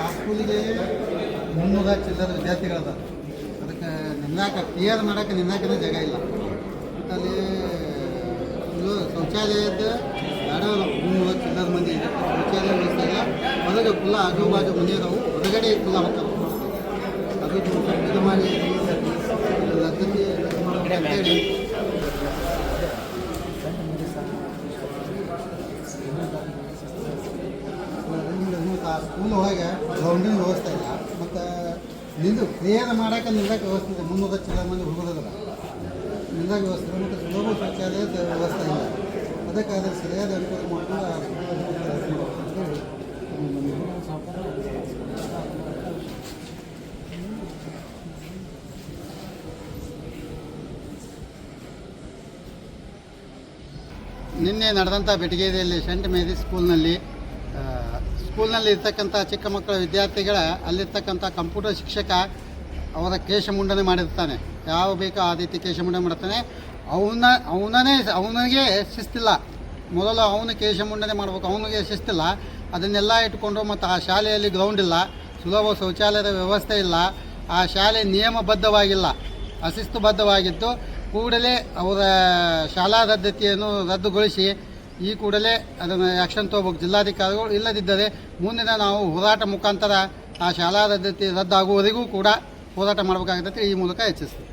ಆ ಸ್ಕೂಲಿಗೆ ಮುನ್ನೂರ ಚಿಲ್ಲರ ವಿದ್ಯಾರ್ಥಿಗಳದ. ಅದಕ್ಕೆ ನಿನ್ನಾಕ ಕ್ಲಿಯರ್ ಮಾಡೋಕೆ ನಿನ್ನಾಕನೇ ಜಾಗ ಇಲ್ಲ. ಅಲ್ಲಿ ಇದು ಶೌಚಾಲಯದ ಎರಡು ಮುನ್ನೂರ ಚಿಲ್ಲರ ಮಂದಿ ಇದೆ ಶೌಚಾಲಯ ವ್ಯವಸ್ಥೆ ಹೊರಗೆ ಫುಲ್ಲ ಆಜು ಬಾಜು ಮನೆ ಅದಾವು ಹೊರಗಡೆ ಫುಲ್ಲ ಹೋಗ್ತಾರೆ ಅದು ಇದು ಮಾಡಿ ಮಾಡ್ಬೇಕು ಅಂತೇಳಿ ಸ್ಕೂಲ್ ಒಳಗೆ ಗ್ರೌಂಡಿನ ವ್ಯವಸ್ಥೆ ಇಲ್ಲ. ಮತ್ತು ನಿಂದು ಕ್ರಿಯೆಯನ್ನು ಮಾಡೋಕೆ ನಿಲ್ಲಕ್ಕೆ ವ್ಯವಸ್ಥೆ ಇದೆ ಮುನ್ನೂರ ಚಿಲ್ಲ ಮಂದಿ ಹುಡುಗರಲ್ಲ ನಿಲ್ಲಕ್ಕೆ ವ್ಯವಸ್ಥೆ ಮತ್ತು ಸುಲಭ ಶೌಚಾಲಯದ ವ್ಯವಸ್ಥೆ ಇಲ್ಲ. ಅದಕ್ಕೆ ಸರಿಯಾದ ಅನುಕೂಲ ಮಾಡಿಕೊಂಡು ನಿನ್ನೆ ನಡೆದಂಥ ಬೆಟಗೇರಿಯಲ್ಲಿ ಸೆಂಟ್ ಮೇರಿ ಸ್ಕೂಲ್ನಲ್ಲಿ ಸ್ಕೂಲ್ನಲ್ಲಿ ಇರ್ತಕ್ಕಂಥ ಚಿಕ್ಕ ಮಕ್ಕಳ ವಿದ್ಯಾರ್ಥಿಗಳ ಅಲ್ಲಿರ್ತಕ್ಕಂಥ ಕಂಪ್ಯೂಟರ್ ಶಿಕ್ಷಕ ಅವರ ಕೇಶಮುಂಡನೆ ಮಾಡಿರ್ತಾನೆ. ಯಾವ ಬೇಕೋ ಆ ರೀತಿ ಕೇಶಮುಂಡನೆ ಮಾಡ್ತಾನೆ. ಅವನ ಅವನೇ ಅವನಿಗೆ ಶಿಸ್ತಿಲ್ಲ. ಮೊದಲು ಅವನು ಕೇಶಮುಂಡನೆ ಮಾಡಬೇಕು, ಅವನಿಗೆ ಶಿಸ್ತಿಲ್ಲ. ಅದನ್ನೆಲ್ಲ ಇಟ್ಕೊಂಡು ಮತ್ತು ಆ ಶಾಲೆಯಲ್ಲಿ ಗ್ರೌಂಡ್ ಇಲ್ಲ. ಸುಲಭ ಶೌಚಾಲಯದ ವ್ಯವಸ್ಥೆ ಇಲ್ಲ. ಆ ಶಾಲೆ ನಿಯಮಬದ್ಧವಾಗಿಲ್ಲ. ಅಶಿಸ್ತುಬದ್ಧವಾಗಿದ್ದು ಕೂಡಲೇ ಅವರ ಶಾಲಾ ರದ್ದತಿಯನ್ನು ರದ್ದುಗೊಳಿಸಿ ಈ ಕೂಡಲೇ ಅದನ್ನು ಆ್ಯಕ್ಷನ್ ತಗೋಬೇಕು. ಜಿಲ್ಲಾಧಿಕಾರಿಗಳು ಇಲ್ಲದಿದ್ದರೆ ಮುಂದಿನ ನಾವು ಹೋರಾಟ ಮುಖಾಂತರ ಆ ಶಾಲಾ ರದ್ದತಿ ರದ್ದಾಗುವವರೆಗೂ ಕೂಡ ಹೋರಾಟ ಮಾಡಬೇಕಾಗತ್ತೆ. ಈ ಮೂಲಕ ಹೆಚ್ಚಿಸ್ತೀವಿ